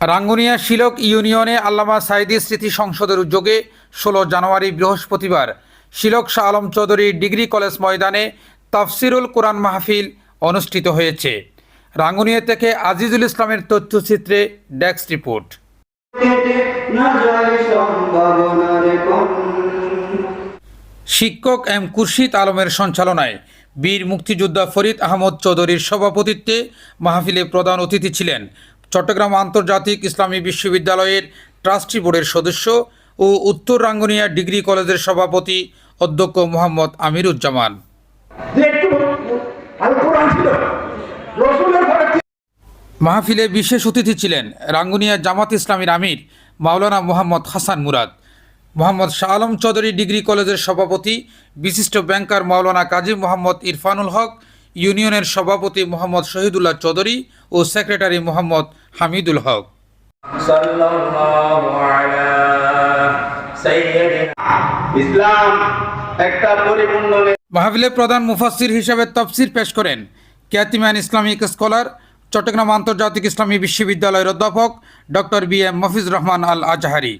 রাঙ্গুনিয়া শিলক ইউনিয়নে আল্লামা সাইদি স্মৃতি সংসদের উদ্যোগে ষোলো জানুয়ারি বৃহস্পতিবার শিলক শাহ আলম চৌধুরী ডিগ্রি কলেজ ময়দানে তাফসিরুল কোরআন মাহফিল অনুষ্ঠিত হয়েছে। রাঙ্গুনিয়া থেকে আজিজুল ইসলামের তথ্যচিত্রে ডেস্ক রিপোর্ট। শিক্ষক এম কুরশিদ আলমের সঞ্চালনায় বীর মুক্তিযোদ্ধা ফরিদ আহমদ চৌধুরীর সভাপতিত্বে মাহফিলে প্রধান অতিথি ছিলেন চট্টগ্রাম আন্তর্জাতিক ইসলামী বিশ্ববিদ্যালয়ের ট্রাস্টি বোর্ডের সদস্য ও উত্তর রাঙ্গুনিয়া ডিগ্রি কলেজের সভাপতি অধ্যক্ষ মোহাম্মদ আমিরুজ্জামান। মাহফিলে বিশেষ অতিথি ছিলেন রাঙ্গুনিয়া জামাত ইসলামীর আমির মাওলানা মোহাম্মদ হাসান মুরাদ। মোহাম্মদ শাহ আলম চৌধুরী ডিগ্রি কলেজের সভাপতি, বিশিষ্ট ব্যাংকার মাওলানা কাজী মোহাম্মদ ইরফানুল হক ইউনিয়নের সভাপতি মোহাম্মদ শহীদুল্লাহ চৌধুরী ও সেক্রেটারি মোহাম্মদ হামিদুল হক। ইসলাম একটা পরিপূর্ণ মাহফিলে প্রধান মুফাসির হিসাবে তফসির পেশ করেন খ্যাতিমান ইসলামিক স্কলার চট্টগ্রাম আন্তর্জাতিক ইসলামী বিশ্ববিদ্যালয়ের অধ্যাপক doctor B M Mofiz Rahman Al Azhari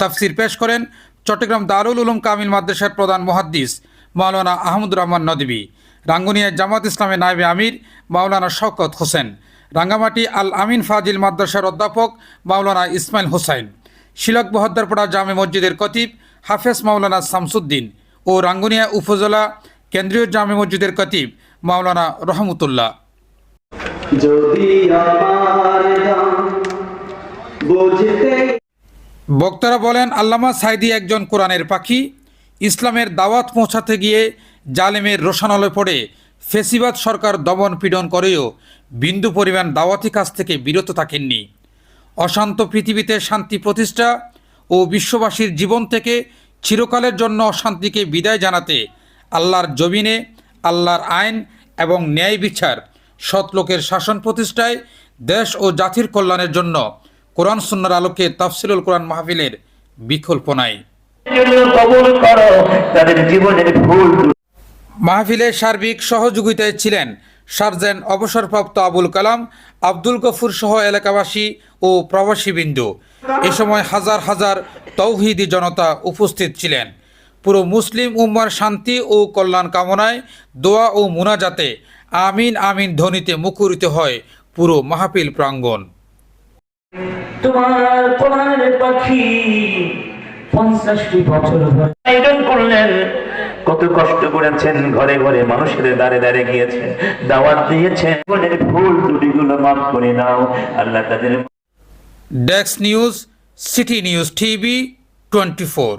তফসির পেশ করেন চট্টগ্রাম দারুল উলুম কামিল মাদ্রাসার প্রধান মহাদ্দিস মাওলানা আহমদ রহমান নদবী। রাঙ্গুনিয়া জামাত ইসলামের নায়েবে আমির মাওলানা শওকত হোসেন। রাঙ্গামাটি আল আমিন ফাজিল মাদ্রাসার অধ্যাপক মাওলানা ইসমাইল হোসাইন। শিলক বহদ্দারপাড়া জামে মসজিদের কতিব হাফেজ মাওলানা শামসুদ্দিন ও রাঙ্গুনিয়া উপজেলা কেন্দ্রীয় জামে মসজিদের কতিব মাওলানা রহমতুল্লাহ। বক্তারা বলেন আল্লামা সাইদি একজন কোরআনের পাখি। ইসলামের দাওয়াত পৌঁছাতে গিয়ে জালেমের রোশানলে পড়ে। ফেসিবাদ সরকার দমন পীড়ন করেও বিন্দু পরিমাণ দাওয়াতি কাজ থেকে বিরত থাকেননি। অশান্ত পৃথিবীতে শান্তি প্রতিষ্ঠা ও বিশ্ববাসীর জীবন থেকে চিরকালের জন্য অশান্তিকে বিদায় জানাতে আল্লাহর জমিনে, আল্লাহর আইন এবং ন্যায় বিচার সৎলোকের শাসন প্রতিষ্ঠায়, দেশ ও জাতির কল্যাণের জন্য কোরআন সুন্নার আলোকে তাফসিলুল কোরআন মাহফিলের বিকল্প নাই। মাহফিলে সার্বিক সহযোগিতায় ছিলেন সার্জেন অবসরপ্রাপ্ত আবুল কালাম আব্দুল গফুর সহ এলাকাবাসী ও প্রবাসীবৃন্দ। এ সময় হাজার হাজার তৌহিদি জনতা উপস্থিত ছিলেন। পুরো মুসলিম উম্মার শান্তি ও কল্যাণ কামনায় দোয়া ও মুনাজাতে আমিন আমিন ধ্বনিতে মুখরিত হয় পুরো মাহফিল প্রাঙ্গণ। তোমার পাখি পঞ্চাশটি বছর আয়োজন করলেন। কত কষ্ট করেছেন ঘরে ঘরে মানুষের দাঁড়ে দাঁড়ে গিয়েছেন দাওয়াত দিয়েছেন। জীবনের ভুল ত্রুটিগুলো মাফ করে নাও আল্লাহ তাদের desk news City News TV twenty four.